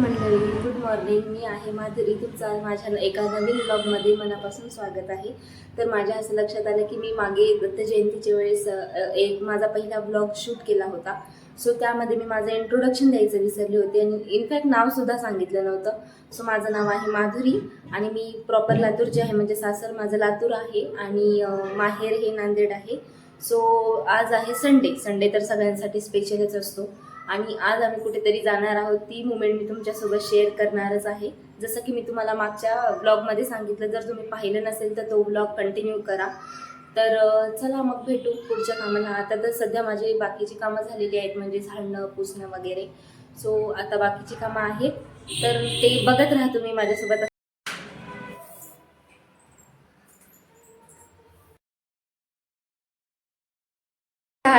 मंडळी good morning मी आहे माधुरी तुमचं माझ्या एका नवीन ब्लॉगमध्ये मनापासून स्वागत आहे. तर माझ्या असं लक्षात आलं की मी मागे दत्त जयंतीच्या वेळेस एक माझा पहिला ब्लॉग शूट केला होता. सो त्यामध्ये मी माझं इंट्रोडक्शन द्यायचं विसरले होते आणि इनफॅक्ट नावसुद्धा सांगितलं नव्हतं. सो माझं नाव आहे माधुरी आणि मी प्रॉपर लातूरची आहे. म्हणजे सासर माझं लातूर आहे आणि माहेर हे नांदेड आहे. सो आज आहे संडे संडे तर सगळ्यांसाठी स्पेशलच असतो. आणि आज आम्ही कुठेतरी जाणार आहोत. ती मुमेंट मी तुमच्यासोबत शेअर करणारच आहे. जसं की मी तुम्हाला मागच्या ब्लॉगमध्ये सांगितलं जर तुम्ही पाहिलं नसेल तर तो ब्लॉग कंटिन्यू करा. तर चला मग भेटू पुढच्या कामाला. आता तर सध्या माझी बाकीची कामं झालेली आहेत म्हणजे झाडणं पुसणं वगैरे. सो आता बाकीची कामं आहेत. तर ते बघत राहा तुम्ही माझ्यासोबत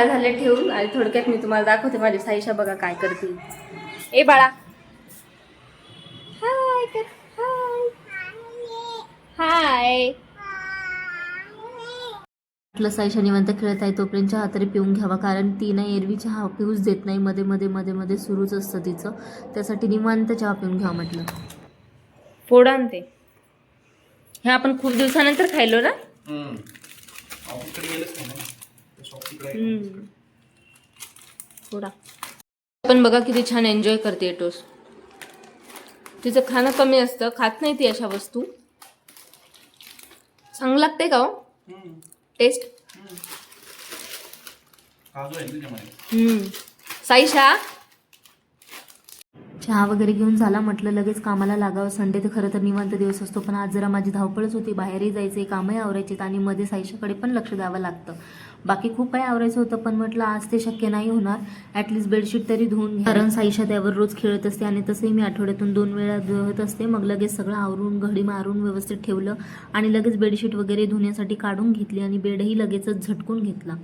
दहा झाले ठेवून? आणि थोडक्यात मी तुम्हाला दाखवते माझी साईशा बघा काय करते ए बाळा. हाय कर हाय हाय म्हटलं साईशा निवंत खेळत आहे तोपर्यंत चहा तरी पिऊन घ्यावा कारण ती ना एरवी चहा पिऊच देत नाही. मध्ये मध्ये मध्ये मध्ये सुरूच असतं तिचं. त्यासाठी निवांत चहा पिऊन घ्यावा म्हटलं. फोड आणते. हे आपण खूप दिवसानंतर खायलो ना. थोडा पण बघा किती छान एन्जॉय करते टोस तिचं खाणं कमी असतं खात नाही ती अशा वस्तू. चांगलं लागते का हो. टेस्ट. साईशा? चहा वगैरे घेऊन झाला म्हटलं लगेच कामाला लागावं. संडे तर खरं तर निवांत दिवस असतो पण आज जरा माझी धावपळच होती. बाहेरही जायचे कामही आवरायचे आणि मध्ये साईशाकडे पण लक्ष द्यावं लागतं. बाकी खूप काही आवरायचं होतं पण म्हटलं आज ते शक्य नाही होणार. ॲटलिस्ट बेडशीट तरी धुवून घ्या. कारण साईशा त्यावर रोज खेळत असते आणि तसंही मी आठवड्यातून दोन वेळा धुवत असते. मग लगेच सगळं आवरून घडी मारून व्यवस्थित ठेवलं आणि लगेच बेडशीट वगैरे धुण्यासाठी काढून घेतली आणि बेडही लगेचच झटकून घेतला.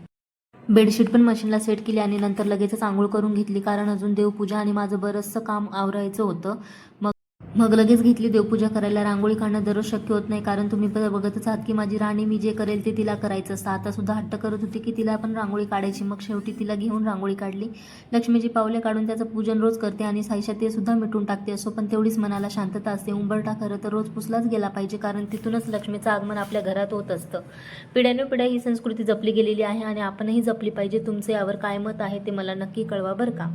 बेडशीट पण मशीनला सेट केली आणि नंतर लगेचच आंघोळ करून घेतली. कारण अजून देवपूजा आणि माझं बरंचसं काम आवरायचं होतं. मग मग लगेच घेतली देवपूजा करायला. रांगोळी काढणं दररोज शक्य होत नाही कारण तुम्ही बघतच आहात की माझी राणी मी जे करेल ते तिला करायचं. असतं आता सुद्धा हट्ट करत होती की तिला पण रांगोळी काढायची. मग शेवटी तिला घेऊन रांगोळी काढली. लक्ष्मीची पावले काढून त्याचं पूजन रोज करते आणि साईशा ते सुद्धा मिटून टाकते असो पण तेवढीच मनाला शांतता असते. उंबरठा खरं तर रोज पुसलाच गेला पाहिजे कारण तिथूनच लक्ष्मीचं आगमन आपल्या घरात होत असतं. पिढ्यानुपिढ्या ही संस्कृती जपली गेलेली आहे आणि आपणही जपली पाहिजे. तुमचे यावर काय मत आहे ते मला नक्की कळवा बरं का?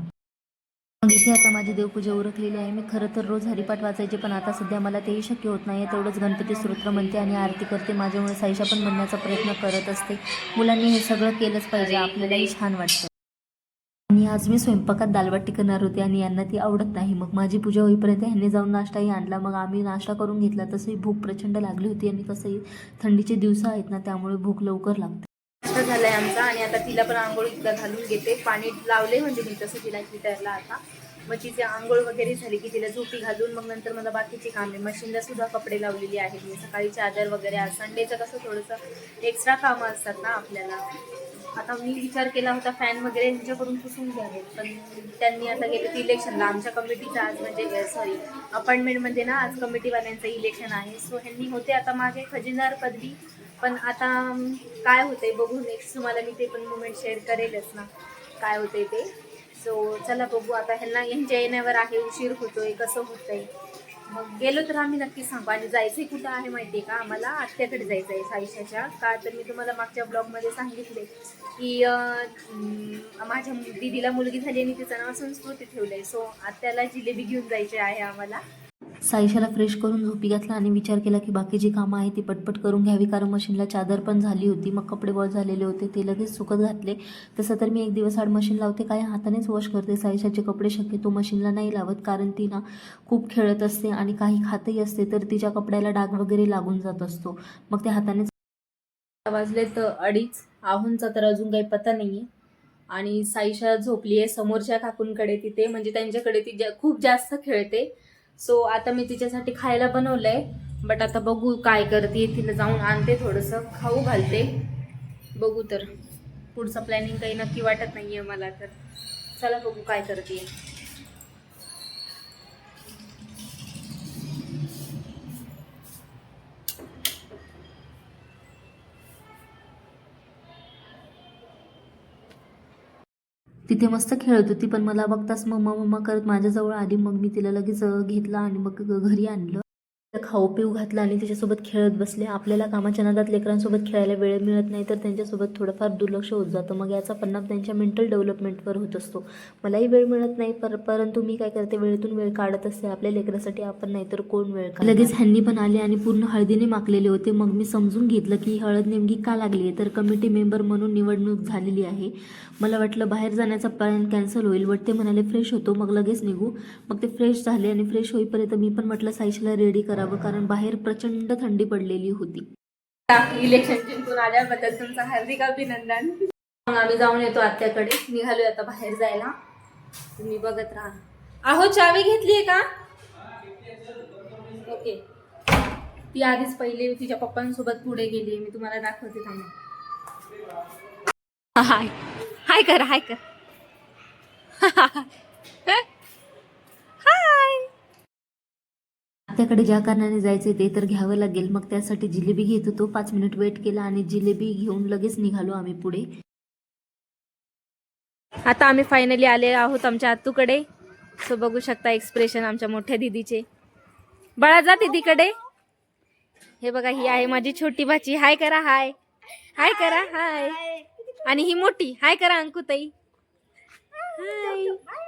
मग इथे आता माझी देवपूजा उरकलेली आहे. मी खरं तर रोज हरिपाठ वाचायचे पण आता सध्या मला तेही शक्य होत नाही तेवढंच गणपती स्तोत्र म्हणते आणि आरती करते. माझ्यामुळे साईशा पण म्हणण्याचा प्रयत्न करत असते. मुलांनी हे सगळं केलंच पाहिजे. आपल्यालाही छान वाटतं. आणि आज मी स्वयंपाकात दालबाटी करणार होते आणि यांना ती आवडत नाही. मग माझी पूजा होईपर्यंत ह्यांनी जाऊन नाश्ताही आणला. मग आम्ही नाश्ता करून घेतला. तसंही भूक प्रचंड लागली होती आणि कसंही थंडीचे दिवस आहेत ना त्यामुळे भूक लवकर लागते. नाश्ता आहे आमचा आणि आता तिला पण आंघोळ आंघोळीला घालून घेते. पाणी लावले म्हणजे मी तसं तिला हिटरला आता. मग तिची आंघोळ वगैरे झाली की तिला झोपी घालून मग नंतर मला बाकीची कामे. मशीनला सुद्धा कपडे लावलेली आहेत. मी सकाळी चादर वगैरे आज संडेचं कसं थोडंसं एक्स्ट्रा कामं असतात ना आपल्याला. आता मी विचार केला होता फॅन वगैरे यांच्याकडून पुसून घ्यावे. पण त्यांनी आता गेले ते इलेक्शनला आमच्या कमिटीचं आज म्हणजे सॉरी अपॉइंटमेंटमध्ये ना आज कमिटीवाल्यांचं इलेक्शन आहे. सो ह्यांनी होते आता मागे खजिनदार पदवी. पण आता काय काय आहे बघू नेक्स्ट तुम्हाला मी ते पण मुमेंट शेअर करेलच ना काय होते ते. सो चला बघू आता. ह्यांना यांच्या येण्यावर आहे उशीर होतोय कसं होतंय. मग गेलो तर आम्ही नक्की सांगू आणि जायचंही कुठं आहे माहिती आहे का? आम्हाला आत्याकडे जायचं आहे साईशाच्या. का तर मी तुम्हाला मागच्या ब्लॉगमध्ये सांगितले की माझ्या दिदीला मुलगी झाली आणि तिचं नाव संस्कृती ठेवलं आहे सो आत्याला जिलेबी घेऊन जायचे आहे आम्हाला. साईशाला फ्रेश करून झोपी घातला आणि विचार केला की बाकी जी कामं आहे ती पटपट करून घ्यावी कारण मशीनला चादर पण झाली होती मग कपडे वॉश झालेले होते ते लगेच सुकत घातले. तसं तर मी एक दिवस आड मशीन लावते काय हातानेच वॉश करते. साईशाचे कपडे शक्यतो मशीनला नाही लावत कारण ती ना खूप खेळत असते आणि काही खातही असते तर तिच्या कपड्याला डाग वगैरे लागून जात असतो. मग ते हातानेच वाजले तर अडीच आहोंचा तर अजून काही पता नाही आहे आणि साईशा झोपली आहे समोरच्या काकूंकडे तिथे म्हणजे त्यांच्याकडे ती जा खूप जास्त खेळते. सो आता मी तिच्यासाठी खायला बनवलंय बट आता बघू काय करते तिला जाऊन आणते थोडंसं. खाऊ घालते. बघू तर. पुढचं प्लॅनिंग काही नक्की वाटत नाहीये मला तर. चला बघू काय करते तिथे मस्त खेळत होती पण मला बघताच मम्मा मम्मा करत माझ्याजवळ आली मग मी तिला लगेच घेतलं घेतला आणि मग घरी आणलं. खाऊ पिऊ घातला आणि त्याच्यासोबत खेळत बसले. आपल्याला कामाच्या नादात लेकरांसोबत खेळायला वेळ मिळत नाही तर त्यांच्यासोबत थोडंफार दुर्लक्ष होत जातं. मग याचा परिणाम त्यांच्या मेंटल डेव्हलपमेंटवर होत असतो. मलाही वेळ मिळत नाही पर परंतु मी काय करते वेळेतून वेळ काढत असते. आपल्या लेकरासाठी आपण नाही तर कोण वेळ काढ लगेच ह्यांनी पण आले आणि पूर्ण हळदीने माकलेले होते. मग मी समजून घेतलं की हळद नेमकी का लागली आहे? तर कमिटी मेंबर म्हणून निवडणूक झालेली आहे. मला वाटलं बाहेर जाण्याचा प्लॅन कॅन्सल होईल बट ते म्हणाले फ्रेश होतो. मग लगेच निघू. मग ते फ्रेश झाले आणि फ्रेश होईपर्यंत मी पण म्हटलं साईशला रेडी करावं. कारण बाहेर प्रचंड थंडी पडलेली होती. इलेक्शन जिंकून आल्याबद्दल तुमचं हार्दिक अभिनंदन. मग आम्ही जाऊन येतो आत्याकडे. निघालोय आता बाहेर जायला. तुम्ही बघत राहा. अहो चावी घेतलीये का? ओके ती आधीच पहिले तिच्या पप्पांसोबत पुढे गेली मी तुम्हाला दाखवते थांबा. हाय. हाय कर हाय कर. आपल्याकडे ज्या कारणाने जायचे ते तर घ्यावं लागेल. मग त्यासाठी जिलेबी घेत होतो. पाच मिनिट वेट केला आणि जिलेबी घेऊन लगेच निघालो आम्ही पुढे. आता आम्ही फायनली आले आहोत आमच्या आतूकडे. सो बघू शकता एक्सप्रेशन आमच्या मोठ्या दिदीचे. बाळा जा दिदीकडे. हे बघा ही आहे माझी छोटी भाची. हाय करा हाय हाय करा हाय आणि ही मोठी. हाय करा अंकुताई. हाय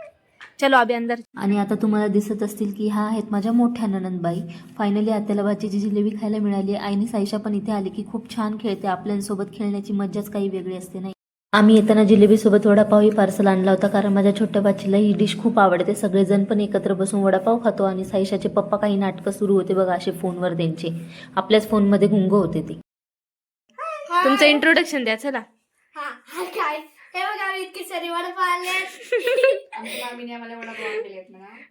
चलो अभि अंदर। आणि आता तुम्हाला दिसत असतील की ह्या आहेत माझ्या मोठ्या ननंदबाई. फायनली आत्याला भाजीची जिलेबी खायला मिळाली आईने साईशा पण इथे आली की खूप छान खेळते. आपल्यांसोबत खेळण्याची मज्जाच काही वेगळी असते नाही. आम्ही येताना जिलेबीसोबत वडापावही पार्सल आणला होता कारण माझ्या छोट्या बाचीला ही डिश खूप आवडते. सगळेजण पण एकत्र बसून वडापाव खातो आणि साईशाचे पप्पा काही नाटकं सुरू होते बघा असे फोनवर त्यांचे. आपल्याच फोनमध्ये गुंग होते ते. तुमचं इंट्रोडक्शन द्या चला. हा बघा आम्ही इतके सारे वडापाव आणले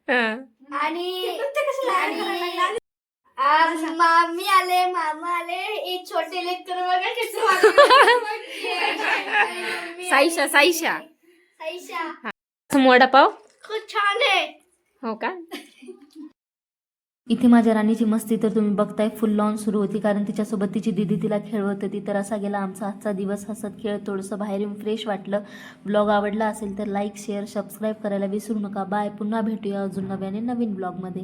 हं. आणि आणि आ, मामी आले मामा आले. एक छोटे लेकर बघा कसे वागले. साईशा साईशा. साईशा. वडापाव? खूप छान आहे. हो का? इथे माझ्या राणीची मस्ती तर तुम्ही बघताय फुल लॉन सुरू होती. कारण तिच्यासोबत तिची दिदी तिला खेळवत होती. तर असा गेला आमचा आजचा दिवस. हसत खेळ थोडंसं बाहेर येऊन फ्रेश वाटलं. ब्लॉग आवडला असेल तर लाईक शेअर सबस्क्राईब करायला विसरू नका. बाय पुन्हा भेटूया अजून नव्याने नवीन ब्लॉगमध्ये